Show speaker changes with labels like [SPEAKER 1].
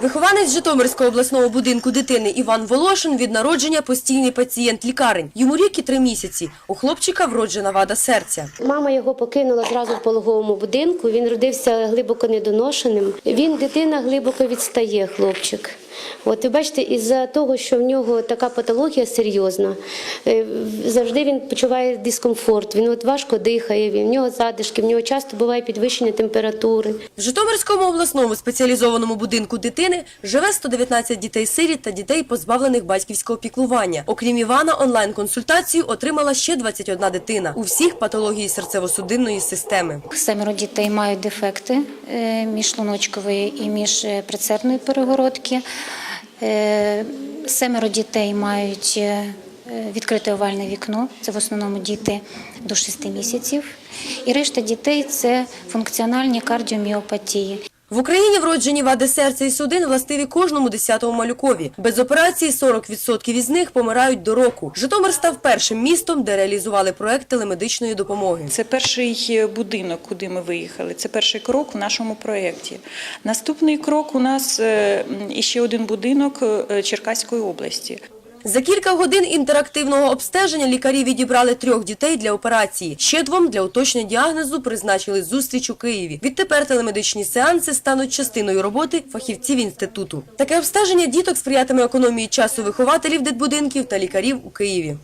[SPEAKER 1] Вихованець Житомирського обласного будинку дитини Іван Волошин від народження постійний пацієнт лікарень. Йому рік і три місяці. У хлопчика вроджена вада серця.
[SPEAKER 2] Мама його покинула зразу в пологовому будинку. Він родився глибоко недоношеним. Він дитина глибоко відстає, хлопчик. От ви бачите, із-за того, що в нього така патологія серйозна, е, завжди він почуває дискомфорт. Він от важко дихає, він- в нього задишки, в нього часто буває підвищення температури.
[SPEAKER 1] В Житомирському обласному спеціалізованому будинку дитини живе 119 дітей-сиріт та дітей, позбавлених батьківського піклування. Окрім Івана, онлайн-консультацію отримала ще 21 дитина. У всіх патології серцево-судинної системи.
[SPEAKER 3] Семеро дітей мають дефекти е, міжшлуночкової і міжприцепної перегородки. Е, Семеро дітей мають е, відкрите овальне вікно. Це в основному діти до 6 місяців. І решта дітей це функціональні кардіоміопатії.
[SPEAKER 1] В Україні вроджені вади серця і судин властиві кожному десятому малюкові. Без операції 40% із них помирають до року. Житомир став першим містом, де реалізували проект телемедичної допомоги.
[SPEAKER 4] Це перший будинок, куди ми виїхали. Це перший крок в нашому проєкті. Наступний крок у нас е, м, іще один будинок е, Черкаської області.
[SPEAKER 1] За кілька годин інтерактивного обстеження лікарі відібрали трьох дітей для операції. Ще двом для уточнення діагнозу призначили зустріч у Києві. Відтепер телемедичні сеанси стануть частиною роботи фахівців інституту. Таке обстеження діток сприятиме економії часу вихователів дитбудинків та лікарів у Києві.